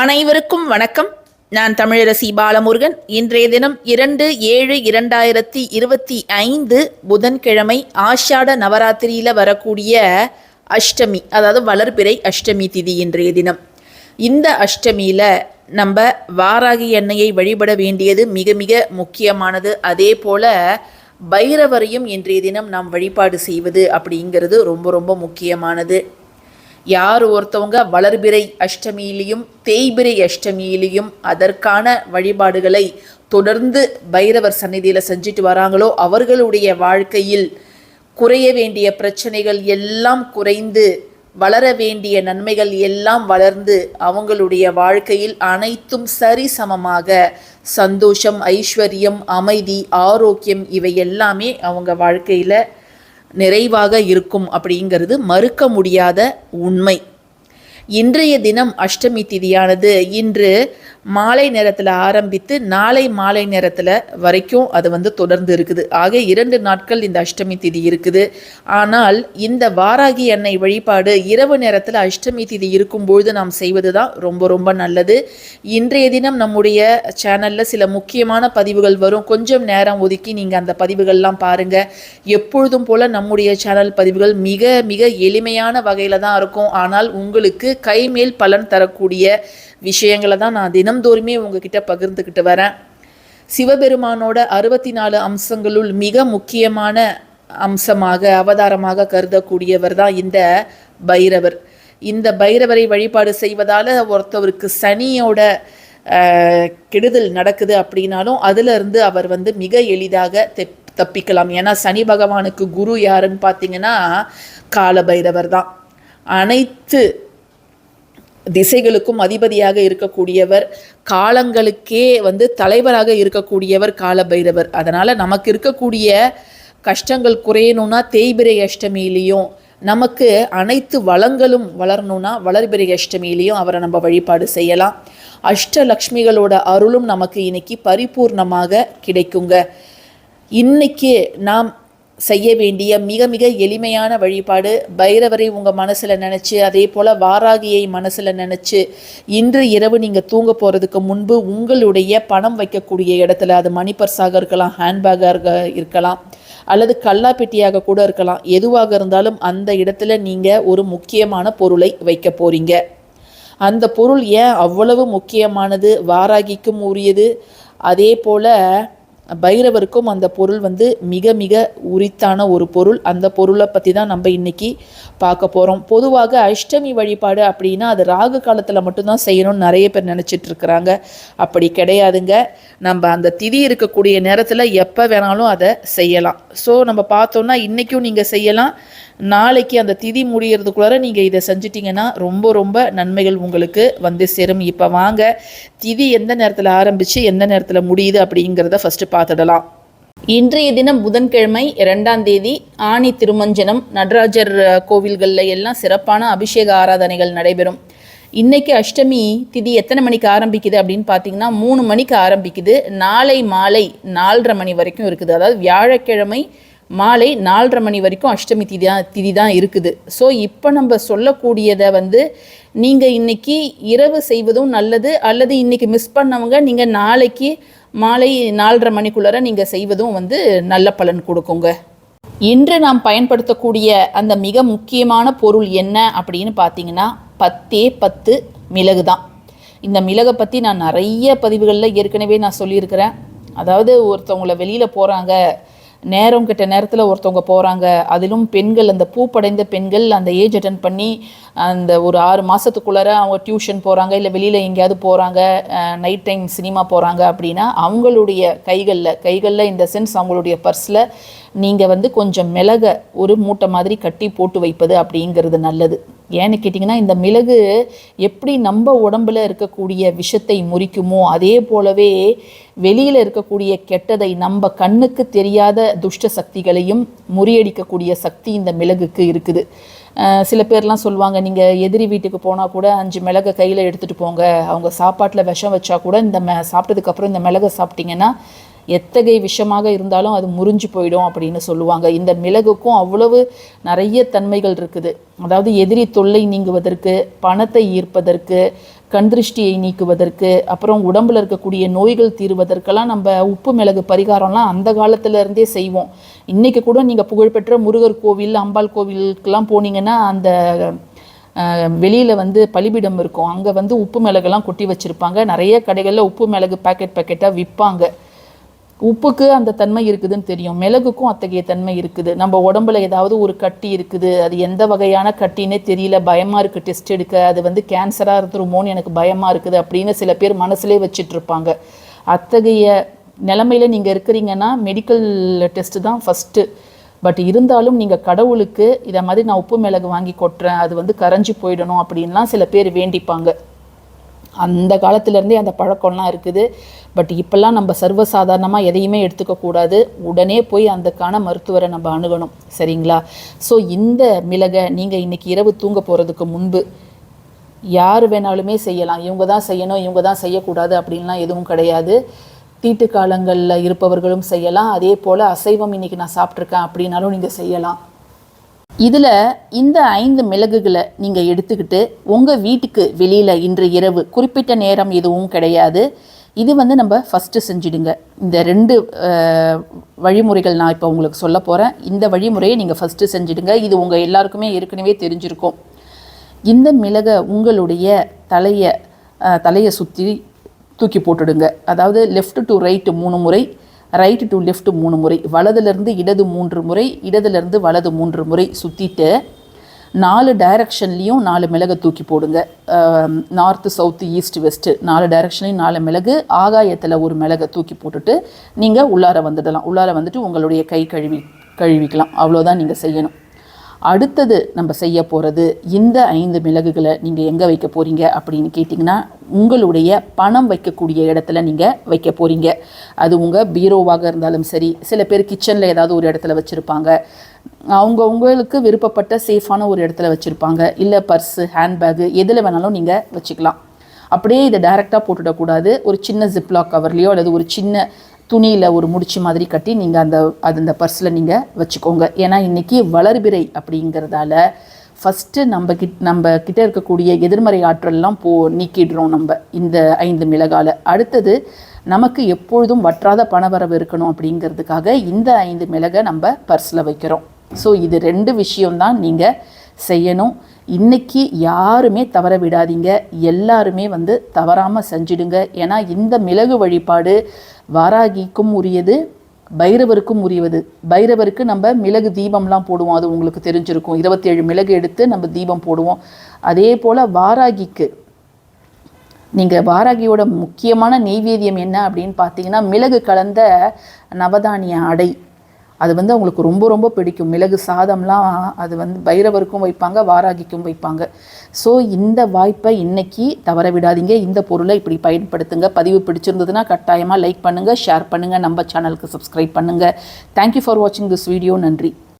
அனைவருக்கும் வணக்கம். நான் தமிழரசி பாலமுருகன். இன்றைய தினம் இரண்டு ஏழு இரண்டாயிரத்தி இருபத்தி ஐந்து புதன்கிழமை ஆஷாட நவராத்திரியில் வரக்கூடிய அஷ்டமி அதாவது வளர்பிறை அஷ்டமி திதி இன்றைய தினம். இந்த அஷ்டமியில் நம்ம வாராகி எண்ணெயை வழிபட வேண்டியது மிக மிக முக்கியமானது. அதே போல் பைரவரையும் இன்றைய தினம் நாம் வழிபாடு செய்வது அப்படிங்கிறது ரொம்ப ரொம்ப முக்கியமானது. யார் ஒருத்தவங்க வளர்பிறை அஷ்டமியிலையும் தேய்பிறை அஷ்டமியிலையும் அதற்கான வழிபாடுகளை தொடர்ந்து பைரவர் சந்நிதியில் செஞ்சுட்டு வராங்களோ அவர்களுடைய வாழ்க்கையில் குறைய வேண்டிய பிரச்சனைகள் எல்லாம் குறைந்து வளர வேண்டிய நன்மைகள் எல்லாம் வளர்ந்து அவங்களுடைய வாழ்க்கையில் அனைத்தும் சரிசமமாக சந்தோஷம் ஐஸ்வர்யம் அமைதி ஆரோக்கியம் இவை எல்லாமே அவங்க வாழ்க்கையில் நிறைவாக இருக்கும் அப்படிங்கிறது மறுக்க முடியாத உண்மை. இன்றைய தினம் அஷ்டமி திதியானது இன்று மாலை நேரத்தில் ஆரம்பித்து நாளை மாலை நேரத்தில் வரைக்கும் அது வந்து தொடர்ந்து இருக்குது. ஆக இரண்டு நாட்கள் இந்த அஷ்டமி திதி இருக்குது. ஆனால் இந்த வாராகி எண்ணெய் வழிபாடு இரவு நேரத்தில் அஷ்டமி திதி இருக்கும்பொழுது நாம் செய்வது தான் ரொம்ப ரொம்ப நல்லது. இன்றைய தினம் நம்முடைய சேனலில் சில முக்கியமான பதிவுகள் வரும். கொஞ்சம் நேரம் ஒதுக்கி நீங்கள் அந்த பதிவுகள்லாம் பாருங்கள் எப்பொழுதும் போல் நம்முடைய சேனல் பதிவுகள் மிக மிக எளிமையான வகையில் தான் இருக்கும். ஆனால் உங்களுக்கு கைமேல் பலன் தரக்கூடிய விஷயங்களை தான் நான் தினம்தோறுமே உங்ககிட்ட பகிர்ந்துக்கிட்டு வரேன். சிவபெருமானோட அறுபத்தி நாலு அம்சங்களுள் மிக முக்கியமான அம்சமாக அவதாரமாக கருதக்கூடியவர் தான் இந்த பைரவர். இந்த பைரவரை வழிபாடு செய்வதால் ஒருத்தவருக்கு சனியோட கெடுதல் நடக்குது அப்படின்னாலும் அதிலிருந்து அவர் வந்து மிக எளிதாக தெப் தப்பிக்கலாம். ஏன்னா சனி பகவானுக்கு குரு யாருன்னு பார்த்தீங்கன்னா காலபைரவர் தான். அனைத்து திசைகளுக்கும் அதிபதியாக இருக்கக்கூடியவர் காலங்களுக்கே வந்து தலைவராக இருக்கக்கூடியவர் காலபைரவர். அதனால் நமக்கு இருக்கக்கூடிய கஷ்டங்கள் குறையணும்னா தேய்பிரை அஷ்டமியிலையும் நமக்கு அனைத்து வளங்களும் வளரணும்னா வளர்பிரை அஷ்டமியிலையும் அவரை நம்ம வழிபாடு செய்யலாம். அஷ்டலக்ஷ்மிகளோட அருளும் நமக்கு இன்னைக்கு பரிபூர்ணமாக கிடைக்குங்க. இன்னைக்கு நாம் செய்ய வேண்டிய மிக மிக எளிமையான வழிபாடு. பைரவரை உங்கள் மனசில் நினச்சி அதே போல் வாராகியை மனசில் நினச்சி இன்று இரவு நீங்கள் தூங்க போகிறதுக்கு முன்பு உங்களுடைய பணம் வைக்கக்கூடிய இடத்துல அது மணி பர்ஸாக இருக்கலாம் ஹேண்ட்பேக்காக இருக்கலாம் அல்லது கல்லாப்பெட்டியாக கூட இருக்கலாம் எதுவாக இருந்தாலும் அந்த இடத்துல நீங்கள் ஒரு முக்கியமான பொருளை வைக்க போகிறீங்க அந்த பொருள் ஏன் அவ்வளவு முக்கியமானது? வாராகிக்கும் உரியது. அதே போல் பைரவருக்கும் அந்த பொருள் வந்து மிக மிக உரித்தான ஒரு பொருள். அந்த பொருளை பற்றி தான் நம்ம இன்னைக்கு பார்க்க போகிறோம் பொதுவாக அஷ்டமி வழிபாடு அப்படின்னா அது ராகு காலத்தில் மட்டும்தான் செய்யணும்னு நிறைய பேர் நினச்சிட்டு இருக்கிறாங்க. அப்படி கிடையாதுங்க. நம்ம அந்த திதி இருக்கக்கூடிய நேரத்தில் எப்போ வேணாலும் அதை செய்யலாம். ஸோ நம்ம பார்த்தோம்னா இன்றைக்கும் நீங்கள் செய்யலாம். நாளைக்கு அந்த திதி முடியறதுக்குள்ளார நீங்கள் இதை செஞ்சிட்டிங்கன்னா ரொம்ப ரொம்ப நன்மைகள் உங்களுக்கு வந்து சேரும். இப்போ வாங்க திதி எந்த நேரத்தில் ஆரம்பித்து எந்த நேரத்தில் முடியுது அப்படிங்கிறத ஃபஸ்ட்டு பார்த்துடலாம். இன்றைய தினம் புதன்கிழமை இரண்டாம் தேதி ஆணி திருமஞ்சனம் நடராஜர் கோவில்களில் எல்லாம் சிறப்பான அபிஷேக ஆராதனைகள் நடைபெறும். இன்றைக்கி அஷ்டமி திதி எத்தனை மணிக்கு ஆரம்பிக்குது அப்படின்னு பார்த்தீங்கன்னா மூணு மணிக்கு ஆரம்பிக்குது. நாளை மாலை நாலரை மணி வரைக்கும் இருக்குது. அதாவது வியாழக்கிழமை மாலை நாலரை மணி வரைக்கும் அஷ்டமி திதி தான் திதி தான் இருக்குது. ஸோ இப்போ நம்ம சொல்லக்கூடியதை வந்து நீங்கள் இன்றைக்கி இரவு செய்வதும் நல்லது அல்லது இன்றைக்கி மிஸ் பண்ணவங்க நீங்கள் நாளைக்கு மாலை நாலரை மணிக்குள்ளார நீங்கள் செய்வதும் வந்து நல்ல பலன் கொடுக்குங்க. இன்று நாம் பயன்படுத்தக்கூடிய அந்த மிக முக்கியமான பொருள் என்ன அப்படின்னு பார்த்தீங்கன்னா பத்தே பத்து மிளகு தான். இந்த மிளகை பற்றி நான் நிறைய பதிவுகளில் ஏற்கனவே நான் சொல்லியிருக்கிறேன். அதாவது ஒருத்தவங்கள வெளியில் போகிறாங்க நேரம் கிட்ட நேரத்தில் ஒருத்தவங்க போகிறாங்க அதிலும் பெண்கள் அந்த பூப்படைந்த பெண்கள் அந்த ஏஜ் அட்டன் பண்ணி அந்த ஒரு ஆறு மாதத்துக்குள்ளார அவங்க டியூஷன் போகிறாங்க இல்லை வெளியில் எங்கேயாவது போகிறாங்க நைட் டைம் சினிமா போகிறாங்க அப்படின்னா அவங்களுடைய கைகளில் கைகளில் இந்த சென்ஸ் அவங்களுடைய பர்ஸில் நீங்கள் வந்து கொஞ்சம் மிளகை ஒரு மூட்டை மாதிரி கட்டி போட்டு வைப்பது அப்படிங்கிறது நல்லது. ஏன்னு கேட்டிங்கன்னா இந்த மிளகு எப்படி நம்ம உடம்பில் இருக்கக்கூடிய விஷத்தை முறிக்குமோ அதே போலவே வெளியில் இருக்கக்கூடிய கெட்டதை நம்ம கண்ணுக்கு தெரியாத துஷ்ட சக்திகளையும் முறியடிக்கக்கூடிய சக்தி இந்த மிளகுக்கு இருக்குது. சில பேர்லாம் சொல்லுவாங்க நீங்கள் எதிரி வீட்டுக்கு போனால் கூட அஞ்சு மிளகை கையில் எடுத்துகிட்டு போங்க. அவங்க சாப்பாட்டில் விஷம் வச்சா கூட இந்த மெ சாப்பிட்டதுக்கப்புறம் இந்த மிளகை சாப்பிட்டீங்கன்னா எத்தகைய விஷமாக இருந்தாலும் அது முறிஞ்சு போயிடும் அப்படின்னு சொல்லுவாங்க. இந்த மிளகுக்கும் அவ்வளவு நிறைய தன்மைகள் இருக்குது. அதாவது எதிரி தொல்லை நீங்குவதற்கு பணத்தை ஈர்ப்பதற்கு கண்திருஷ்டியை நீக்குவதற்கு அப்புறம் உடம்புல இருக்கக்கூடிய நோய்கள் தீர்வதற்கெல்லாம் நம்ம உப்பு மிளகு பரிகாரம்லாம் அந்த காலத்திலேருந்தே செய்வோம். இன்றைக்கி கூட நீங்கள் புகழ்பெற்ற முருகர் கோவில் அம்பாள் கோவிலுக்கெல்லாம் போனீங்கன்னா அந்த வெளியில் வந்து பலிபிடம் இருக்கும். அங்கே வந்து உப்பு மிளகுலாம் கொட்டி வச்சுருப்பாங்க. நிறைய கடைகளில் உப்பு மிளகு பேக்கெட் பேக்கெட்டாக விற்பாங்க உப்புக்கு அந்த தன்மை இருக்குதுன்னு தெரியும். மிளகுக்கும் அத்தகைய தன்மை இருக்குது. நம்ம உடம்புல ஏதாவது ஒரு கட்டி இருக்குது. அது எந்த வகையான கட்டினே தெரியல. பயமாக இருக்குது டெஸ்ட் எடுக்க. அது வந்து கேன்சராக இருந்துருமோன்னு எனக்கு பயமாக இருக்குது அப்படின்னு சில பேர் மனசுலே வச்சுட்டு இருப்பாங்க. அத்தகைய நிலமையில நீங்கள் இருக்கிறீங்கன்னா மெடிக்கல் டெஸ்ட்டு தான் ஃபஸ்ட்டு பட் இருந்தாலும் நீங்கள் கடவுளுக்கு இதை மாதிரி நான் உப்பு மிளகு வாங்கி கொட்டுறேன். அது வந்து கரைஞ்சி போயிடணும் அப்படின்லாம் சில பேர் வேண்டிப்பாங்க. அந்த காலத்துலேருந்தே அந்த பழக்கம்லாம் இருக்குது. பட் இப்போல்லாம் நம்ம சர்வசாதாரணமாக எதையுமே எடுத்துக்கக்கூடாது உடனே போய் அந்தக்கான மருத்துவரை நம்ம அணுகணும். சரிங்களா? ஸோ இந்த மிளகை நீங்கள் இன்றைக்கி இரவு தூங்க போகிறதுக்கு முன்பு யார் வேணாலுமே செய்யலாம். இவங்க தான் செய்யணும் இவங்க தான் செய்யக்கூடாது அப்படின்லாம் எதுவும் கிடையாது. தீட்டு காலங்களில் இருப்பவர்களும் செய்யலாம். அதே போல் அசைவம் இன்றைக்கி நான் சாப்பிட்ருக்கேன் அப்படின்னாலும் நீங்கள் செய்யலாம். இதில் இந்த ஐந்து மிளகுகளை நீங்கள் எடுத்துக்கிட்டு உங்கள் வீட்டுக்கு வெளியில் இன்று இரவு குறிப்பிட்ட நேரம் எதுவும் கிடையாது. இது வந்து நம்ம ஃபஸ்ட்டு செஞ்சிடுங்க. இந்த ரெண்டு வழிமுறைகள் நான் இப்போ உங்களுக்கு சொல்ல போகிறேன் இந்த வழிமுறையை நீங்கள் ஃபஸ்ட்டு செஞ்சிடுங்க. இது உங்கள் எல்லாருக்குமே ஏற்கனவே தெரிஞ்சிருக்கும். இந்த மிளகை உங்களுடைய தலையை தலையை சுற்றி தூக்கி போட்டுடுங்க. அதாவது லெஃப்ட் டு ரைட்டு மூணு முறை ரைட்டு டு லெஃப்ட் மூணு முறை வலதுலேருந்து இடது மூன்று முறை இடதுலேருந்து வலது மூன்று முறை சுற்றிட்டு நாலு டைரக்ஷன்லேயும் நாலு மிளகை தூக்கி போடுங்க. நார்த்து சவுத்து ஈஸ்ட் வெஸ்ட்டு நாலு டைரக்ஷன்லேயும் நாலு மிளகு ஆகாயத்தில் ஒரு மிளகை தூக்கி போட்டுட்டு நீங்கள் உள்ளார வந்துடலாம். உள்ளார வந்துட்டு உங்களுடைய கை கழுவி கழுவிக்கலாம். அவ்வளோதான் நீங்கள் செய்யணும். அடுத்தது நம்ம செய்ய போகிறது இந்த ஐந்து மிளகுகளை நீங்கள் எங்கே வைக்க போகிறீங்க அப்படின்னு கேட்டிங்கன்னா உங்களுடைய பணம் வைக்கக்கூடிய இடத்துல நீங்கள் வைக்க போகிறீங்க அது உங்கள் பீரோவாக இருந்தாலும் சரி சில பேர் கிச்சனில் ஏதாவது ஒரு இடத்துல வச்சுருப்பாங்க. அவங்க உங்களுக்கு விருப்பப்பட்ட சேஃபான ஒரு இடத்துல வச்சுருப்பாங்க. இல்லை பர்ஸு ஹேண்ட்பேக்கு எதில் வேணாலும் நீங்கள் வச்சுக்கலாம். அப்படியே இதை டைரெக்டாக போட்டுடக்கூடாது. ஒரு சின்ன ஜிப்லாக் கவர்லேயோ அல்லது ஒரு சின்ன துணியில் ஒரு முடிச்சு மாதிரி கட்டி நீங்கள் அந்த அது அந்த பர்ஸில் நீங்கள் வச்சுக்கோங்க. ஏன்னா இன்றைக்கி வளர்பிறை அப்படிங்கிறதால ஃபஸ்ட்டு நம்ம கிட் நம்ம கிட்ட இருக்கக்கூடிய எதிர்மறை ஆற்றல்லாம் போ நீக்கிடுறோம் நம்ம இந்த ஐந்து மிளகால. அடுத்தது நமக்கு எப்பொழுதும் வற்றாத பணவரவு இருக்கணும் அப்படிங்கிறதுக்காக இந்த ஐந்து மிளகை நம்ம பர்ஸில் வைக்கிறோம். ஸோ இது ரெண்டு விஷயம்தான் நீங்கள் செய்யணும். இன்றைக்கி யாருமே தவற விடாதீங்க. எல்லாருமே வந்து தவறாமல் செஞ்சிடுங்க. ஏன்னா இந்த மிளகு வழிபாடு வாராகிக்கும் உரியது பைரவருக்கும் உரியது. பைரவருக்கு நம்ம மிளகு தீபம்லாம் போடுவோம். அது உங்களுக்கு தெரிஞ்சிருக்கும். இருபத்தேழு மிளகு எடுத்து நம்ம தீபம் போடுவோம். அதே போல் வாராகிக்கு. நீங்கள் வாராகியோட முக்கியமான நெய்வேதியம் என்ன அப்படின்னு பார்த்தீங்கன்னா மிளகு கலந்த நவதானிய அடை. அது வந்து அவங்களுக்கு ரொம்ப ரொம்ப பிடிக்கும். மிளகு சாதம்லாம் அது வந்து பைரவருக்கும் வைப்பாங்க வாராகிக்கும் வைப்பாங்க. ஸோ இந்த வாய்ப்பை இன்னைக்கு தவற விடாதீங்க. இந்த பொருளை இப்படி பயன்படுத்துங்க. பதிவு பிடிச்சிருந்ததுன்னா கட்டாயமாக லைக் பண்ணுங்கள் ஷேர் பண்ணுங்கள் நம்ம சேனலுக்கு சப்ஸ்கிரைப் பண்ணுங்கள் தேங்க்யூ ஃபார் வாட்சிங் திஸ் வீடியோ நன்றி.